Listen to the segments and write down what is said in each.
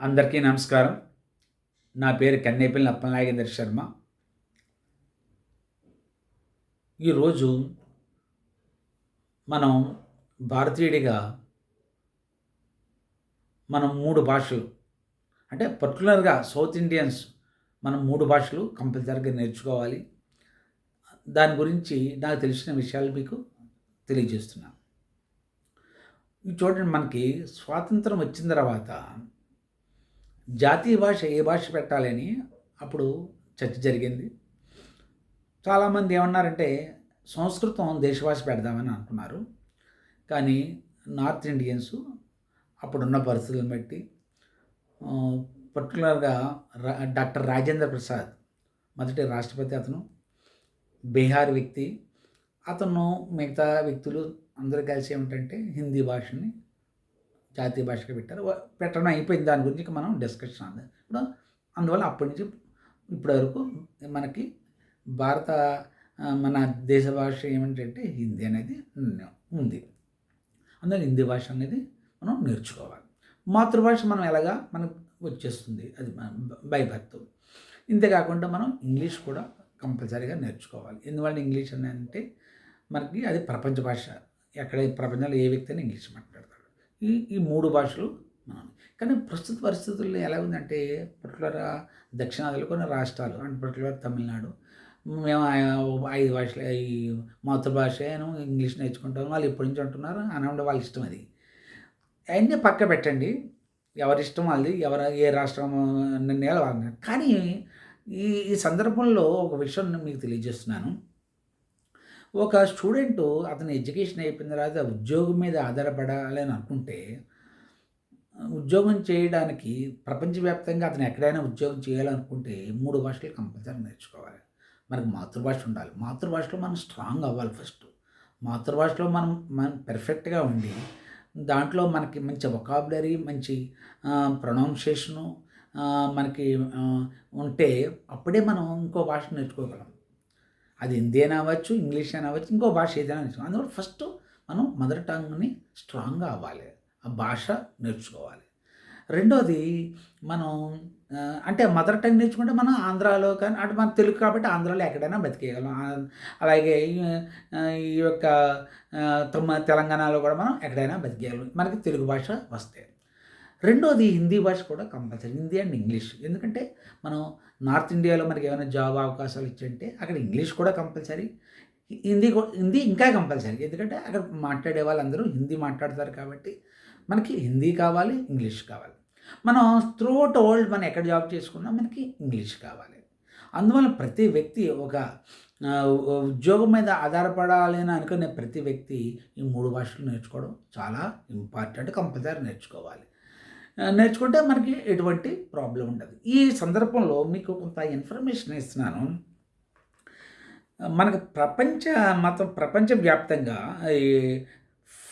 అందరికీ నమస్కారం. నా పేరు కన్నేపల్లి అప్పలనాగేంద్ర శర్మ. ఈరోజు మనం భారతీయుడిగా మనం మూడు భాషలు అంటే పర్టికులర్గా సౌత్ ఇండియన్స్ మనం మూడు భాషలు కంపల్సరీగా నేర్చుకోవాలి. దాని గురించి నాకు తెలిసిన విషయాలు మీకు తెలియజేస్తున్నాను. చూడండి మనకి స్వాతంత్రం వచ్చిన తర్వాత జాతీయ భాష ఏ భాష పెట్టాలని అప్పుడు చర్చ జరిగింది. చాలామంది ఏమన్నారంటే సంస్కృతం దేశభాష పెడదామని అనుకున్నారు. కానీ నార్త్ ఇండియన్స్ అప్పుడున్న పరిస్థితులను బట్టి పర్టికులర్గా రా డాక్టర్ రాజేంద్ర ప్రసాద్ మొదటి రాష్ట్రపతి అతను బీహార్ వ్యక్తి. అతను మిగతా వ్యక్తులు అందరూ కలిసి ఏమిటంటే హిందీ భాషని జాతీయ భాషగా పెట్టారు. పెట్టడం అయిపోయింది. దాని గురించి మనం డిస్కషన్ అంది ఇప్పుడు అందువల్ల అప్పటి నుంచి ఇప్పటి వరకు మనకి భారత మన దేశ భాష ఏమిటంటే హిందీ అనేది ఉంది. అందులో హిందీ భాష అనేది మనం నేర్చుకోవాలి. మాతృభాష మనం ఎలాగా మనకు వచ్చేస్తుంది? అది బై బర్త్ ఇంతేకాకుండా మనం ఇంగ్లీష్ కూడా కంపల్సరీగా నేర్చుకోవాలి. ఎందువల్ల ఇంగ్లీష్ అని అంటే మనకి అది ప్రపంచ భాష. ఎక్కడ ప్రపంచంలో ఏ వ్యక్తి అయినా ఇంగ్లీష్ మాట్లాడతారు ఈ ఈ మూడు భాషలు మనం కానీ ప్రస్తుత పరిస్థితుల్లో ఎలా ఉందంటే పర్టికులర్ దక్షిణాదిలో కొన్ని రాష్ట్రాలు అంటే పర్టికులర్ తమిళనాడు మేము ఆ- ఐదు భాషలు ఈ మాతృభాష ఇంగ్లీష్ నేర్చుకుంటాం వాళ్ళు ఎప్పటి నుంచి అంటున్నారు అనండి వాళ్ళ ఇష్టం అది. అవన్నీ పక్క పెట్టండి ఎవరి ఇష్టం వాళ్ళది ఎవరు ఏ రాష్ట్రం నిర్ణయాలు వాళ్ళని కానీ ఈ ఈ సందర్భంలో ఒక విషయం నేను మీకు తెలియజేస్తున్నాను. ఒక స్టూడెంట్ అతని ఎడ్యుకేషన్ అయిపోయిన తర్వాత ఉద్యోగం మీద ఆధారపడాలని అనుకుంటే ఉద్యోగం చేయడానికి ప్రపంచవ్యాప్తంగా అతను ఎక్కడైనా ఉద్యోగం చేయాలనుకుంటే మూడు భాషలు కంపల్సరీ నేర్చుకోవాలి. మనకు మాతృభాష ఉండాలి. మాతృభాషలో మనం స్ట్రాంగ్ అవ్వాలి ఫస్ట్ మాతృభాషలో మనం మనం పెర్ఫెక్ట్గా ఉండి దాంట్లో మనకి మంచి వొకాబులరీ మంచి ప్రొనౌన్సియేషను మనకి ఉంటే అప్పుడే మనం ఇంకో భాష నేర్చుకోగలం. అది హిందీ అని అవ్వచ్చు ఇంగ్లీష్ అని అవ్వచ్చు ఇంకో భాష ఏదైనా నేర్చుకోవాలి అందువల్ల ఫస్ట్ మనం మదర్ టంగ్ని స్ట్రాంగ్గా అవ్వాలి. ఆ భాష నేర్చుకోవాలి. రెండోది మనం అంటే మదర్ టంగ్ నేర్చుకుంటే మనం ఆంధ్రాలో కానీ అటు మన తెలుగు కాబట్టి ఆంధ్రాలో ఎక్కడైనా బతికేయగలం. అలాగే ఈ, యొక్క తమ తెలంగాణలో కూడా మనం ఎక్కడైనా బతికేయగలం. మనకి తెలుగు భాష వస్తే. రెండోది హిందీ భాష కూడా కంపల్సరీ హిందీ అండ్ ఇంగ్లీష్. ఎందుకంటే మనం నార్త్ ఇండియాలో మనకి ఏమైనా జాబ్ అవకాశాలు ఇచ్చంటే అక్కడ ఇంగ్లీష్ కూడా కంపల్సరీ హిందీ హిందీ ఇంకా కంపల్సరీ. ఎందుకంటే అక్కడ మాట్లాడే వాళ్ళందరూ హిందీ మాట్లాడతారు కాబట్టి మనకి హిందీ కావాలి ఇంగ్లీష్ కావాలి. మనం త్రూఅవుట్ వరల్డ్ మనం ఎక్కడ జాబ్ చేసుకున్నా మనకి ఇంగ్లీష్ కావాలి. అందువల్ల ప్రతి వ్యక్తి ఒక ఉద్యోగం మీద ఆధారపడాలి అని అనుకునే ప్రతి వ్యక్తి ఈ మూడు భాషలు నేర్చుకోవడం చాలా ఇంపార్టెంట్ కంపల్సరీ నేర్చుకోవాలి. నేర్చుకుంటే మనకి ఎటువంటి ప్రాబ్లం ఉండదు. ఈ సందర్భంలో మీకు కొంత ఇన్ఫర్మేషన్ ఇస్తున్నాను. మనకు ప్రపంచ మొత్తం ప్రపంచవ్యాప్తంగా ఈ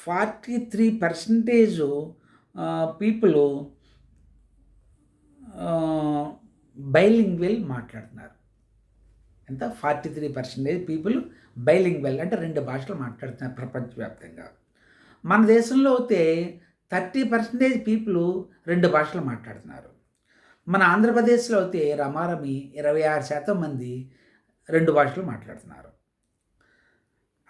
forty three percentage people bilingual మాట్లాడుతున్నారు. ఎంత? Forty three percentage people bilingual అంటే రెండు భాషలు మాట్లాడుతున్నారు ప్రపంచవ్యాప్తంగా. మన దేశంలో అయితే థర్టీ పర్సెంటేజ్ పీపుల్ రెండు భాషలు మాట్లాడుతున్నారు. మన ఆంధ్రప్రదేశ్లో అయితే రమారమి ఇరవై ఆరు శాతం మంది రెండు భాషలు మాట్లాడుతున్నారు.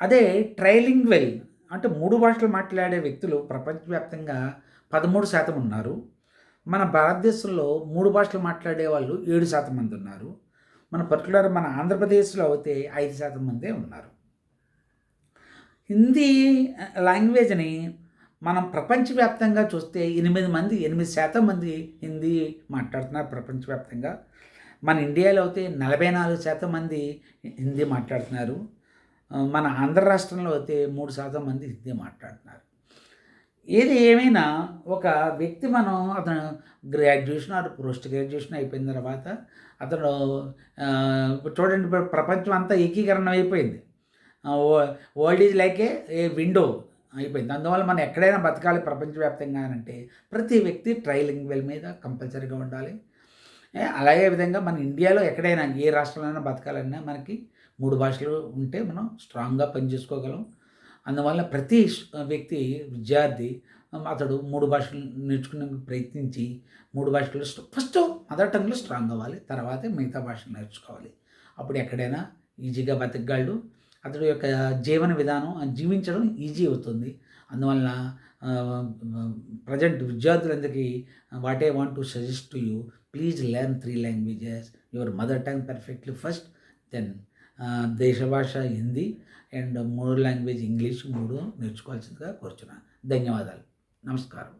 అదే ట్రైలింగ్వెల్ అంటే మూడు భాషలు మాట్లాడే వ్యక్తులు ప్రపంచవ్యాప్తంగా పదమూడు శాతం ఉన్నారు. మన భారతదేశంలో మూడు భాషలు మాట్లాడే వాళ్ళు ఏడు శాతం మంది ఉన్నారు. మన పర్టికులర్ మన ఆంధ్రప్రదేశ్లో అయితే ఐదు శాతం మందే ఉన్నారు. హిందీ లాంగ్వేజ్ని మనం ప్రపంచవ్యాప్తంగా చూస్తే ఎనిమిది మంది ఎనిమిది శాతం మంది హిందీ మాట్లాడుతున్నారు ప్రపంచవ్యాప్తంగా. మన ఇండియాలో అయితే నలభై నాలుగు శాతం మంది హిందీ మాట్లాడుతున్నారు. మన ఆంధ్ర రాష్ట్రంలో అయితే మూడు శాతం మంది హిందీ మాట్లాడుతున్నారు. ఏది ఏమైనా ఒక వ్యక్తి మనం అతను గ్రాడ్యుయేషన్ ఆర్ పోస్ట్ గ్రాడ్యుయేషన్ అయిపోయిన తర్వాత అతను చూడండి ప్రపంచం అంతా ఏకీకరణ అయిపోయింది. World is like a window అయిపోయింది. అందువల్ల మనం ఎక్కడైనా బతకాలి ప్రపంచవ్యాప్తంగా అంటే ప్రతి వ్యక్తి ట్రైలింగ్వెల్ మీద కంపల్సరీగా ఉండాలి. అలాగే విధంగా మన ఇండియాలో ఎక్కడైనా ఏ రాష్ట్రంలో బతకాలన్నా మనకి మూడు భాషలు ఉంటే మనం స్ట్రాంగ్గా పనిచేసుకోగలం. అందువల్ల ప్రతి వ్యక్తి విద్యార్థి అతడు మూడు భాషలు నేర్చుకునే ప్రయత్నించి మూడు భాషలు ఫస్ట్ మదర్ టంగ్లో స్ట్రాంగ్ అవ్వాలి. తర్వాతే మిగతా భాషలు నేర్చుకోవాలి. అప్పుడు ఎక్కడైనా ఈజీగా బతకగలడు. అతడి యొక్క జీవన విధానం జీవించడం ఈజీ అవుతుంది. అందువలన ప్రజెంట్ విద్యార్థులందరికీ what I want to suggest to you please learn three languages your mother tongue perfectly first then దేశభాష Hindi and మూడు లాంగ్వేజ్ ఇంగ్లీష్ మూడు నేర్చుకోవాల్సిందిగా కోరుచున్నాను. ధన్యవాదాలు. నమస్కారం.